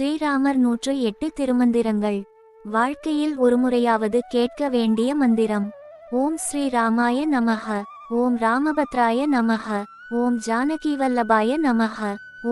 ஸ்ரீராமர் நூற்று எட்டு திருமந்திரங்கள் வாழ்க்கையில் ஒருமுறையாவது கேட்க வேண்டிய மந்திரம் ஓம் ஸ்ரீ ராமாய நமக ஓம் ராமபத்ராய நமக ஓம் ஜானகி வல்லபாய நமக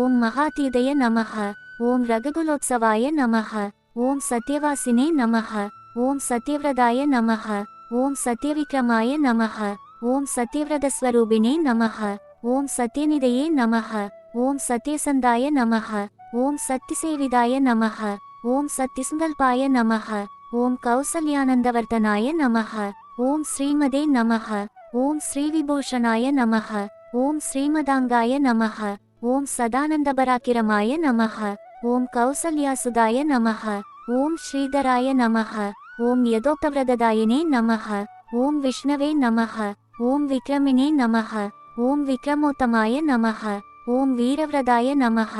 ஓம் மகாதீதய நமக ஓம் ரகுகுலோத்சவாய நமக ஓம் சத்யவாசினே நமக ஓம் சத்யவிரதாய நமக ஓம் சத்யவிக்ரமாய நமக ஓம் சத்யவிரதஸ்வரூபினே நமக ஓம் சத்யநிதையே நமக ஓம் சத்யசந்தாய நமக ஓம் சத்திசேவிதாய நமக ஓம் சத்திசுங்கல்பாய நமக ஓம் கௌசல்யானந்தவர்தனாய நமக ஓம் ஸ்ரீமதே நமக ஓம் ஸ்ரீவிபூஷணாய நமக ஓம் ஸ்ரீமதாங்காய நமக ஓம் சதானந்தபராக்கிரமாய நமக ஓம் கௌசல்யாசுதாய நமக ஓம் ஸ்ரீதராய நமக ஓம் யதோக்தவிரததாயினே நமக ஓம் விஷ்ணவே நமக ஓம் விக்ரமினே நமக ஓம் விக்ரமோத்தமாய நமக ஓம் வீரவிரதாய நமஹ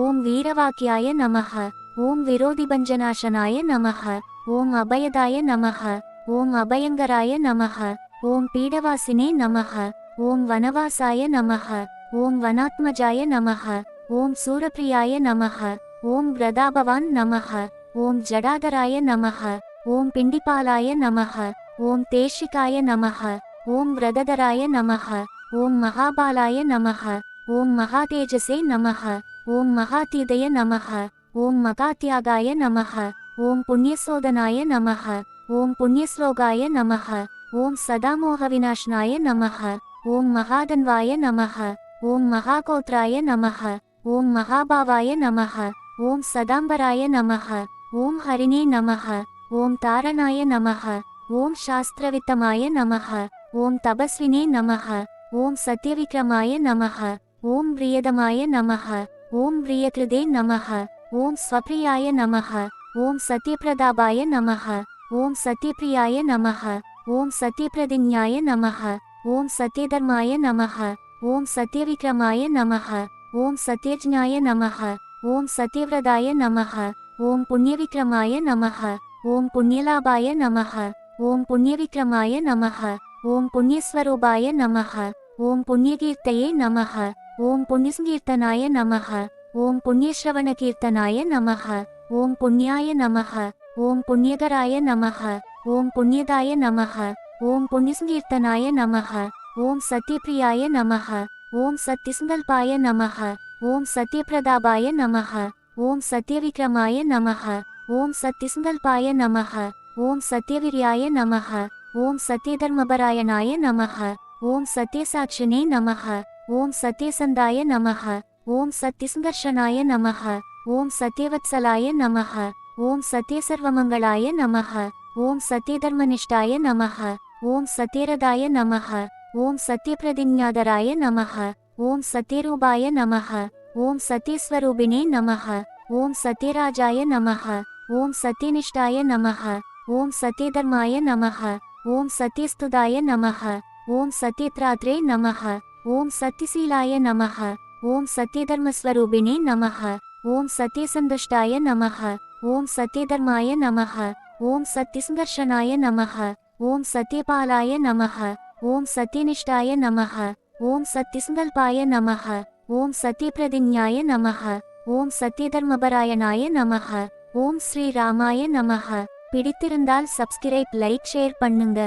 ஓம் வீரவாக்கியாய நமஹ ஓம் விரோதிபஞ்சநாசனாய நமஹ ஓம் அபயதாய நமஹ ஓம் அபயங்கராய நமஹ ஓம் பீடவாசினே நமஹ ஓம் வனவாசாய நமஹ ஓம் வனாத்மஜாய நமஹ ஓம் சூரப்பிரியாய நமஹ ஓம் பிரதாபவான் நமஹ ஓம் ஜடாதராய நமஹ ஓம் பிண்டிபாலாய நமஹ ஓம் தேஷிகாய நமஹ ஓம் விரததராய நமஹ ஓம் மகாபாலாய நமஹ ஓம் மகாதேஜசே நமக ஓம் மகாதீதய நமக ஓம் மகாத்யாகாய நமக ஓம் புண்ணியசோதனாய நமக ஓம் புண்ணியஸ்லோகாய நமக ஓம் சதாமோக சதாமோகவிநாஷ்னாய நமக ஓம் மகாதன்வாய நமக ஓம் மகாகோத்ராய நமக ஓம் மகாபாவாய நமக ஓம் சதாம்பராய நமக ஓம் ஹரிணே நமக ஓம் தாரணாய நமக ஓம் சாஸ்திரவித்தமாய நமக ஓம் தபஸ்வினே நமக ஓம் சத்யவிக்ரமாய நமக ஓம் பிரியதமாய நமக ஓம் பிரியகிருதே நமக ஓம் ஸ்வப்ரியாய நமக ஓம் சத்யபிரதாபாய நமக ஓம் சத்யபிரியாய நமக ஓம் சத்யபிரதிஞாய நமக ஓம் சத்யதர்மாய நமக ஓம் சத்யவிக்ரமாய நமக ஓம் சத்யஜ்ஞாய நமக ஓம் சத்யவிரதாய நமக ஓம் புண்ணியவிக்ரமாய நமக ஓம் புண்ணியலாபாய நமக ஓம் புண்ணியவிக்ரமாய நமக ஓம் புண்ணியஸ்வரூபாய நமக ஓம் புண்ணியகீர்த்தையே நமக ஓம் புண்ணியசங்கீர்த்தனாய நமக ஓம் புண்ணியஸ்ரவண கீர்த்தனாய நமக ஓம் புண்ணியாய நமக ஓம் புண்ணியகராய நமக ஓம் புண்ணியதாய நமக ஓம் புண்ணியசங்கீர்த்தனாய நமக ஓம் சத்யபிரியாய நமக ஓம் சத்யசங்கல்பாய நமக ஓம் சத்யபிரதாபாய நமக ஓம் சத்யவிக்ரமாய நமக ஓம் சத்யசங்கல்பாய நமக ஓம் சத்யவிரியாய நமக ஓம் சத்யதர்மபராயணாய நமக ஓம் சத்யசாட்சினே நமக ஓம் சத்யசந்தாய நமக ஓம் சத்யசங்கர்ஷனாய நமக ஓம் சத்யவத்சலாய நமக ஓம் சத்யசர்வமங்களாய நமக ஓம் சத்யதர்மனிஷ்டாய நமக ஓம் சத்யரதாய நமக ஓம் சத்யபிரதிஞாதராய நமக ஓம் சத்யரூபாய நமக ஓம் சத்யஸ்வரூபிணே நமக ஓம் சத்யராஜாய நமக ஓம் சத்யனிஷ்டாய நமக ஓம் சத்யதர்மாய நமக ஓம் சத்யஸ்துதாய நமக ஓம் சத்யத்ராத்ரே நமக ஓம் சத்திசீலாய நமக ஓம் சத்யதர்மஸ்வரூபிணே நமக ஓம் சத்யசந்துஷ்டாய நமக ஓம் சத்யதர்மாய நமக ஓம் சத்யசங்கர்ஷனாய நமக ஓம் சத்யபாலாய நமக ஓம் சத்யனிஷ்டாய நமக ஓம் சத்யசங்கல்பாய நமக ஓம் சத்யபிரதிஞாய நமக ஓம் சத்யதர்மபராயணாய நமக ஓம் ஸ்ரீ ராமாய நமக பிடித்திருந்தால் சப்ஸ்கிரைப் லைக் ஷேர் பண்ணுங்க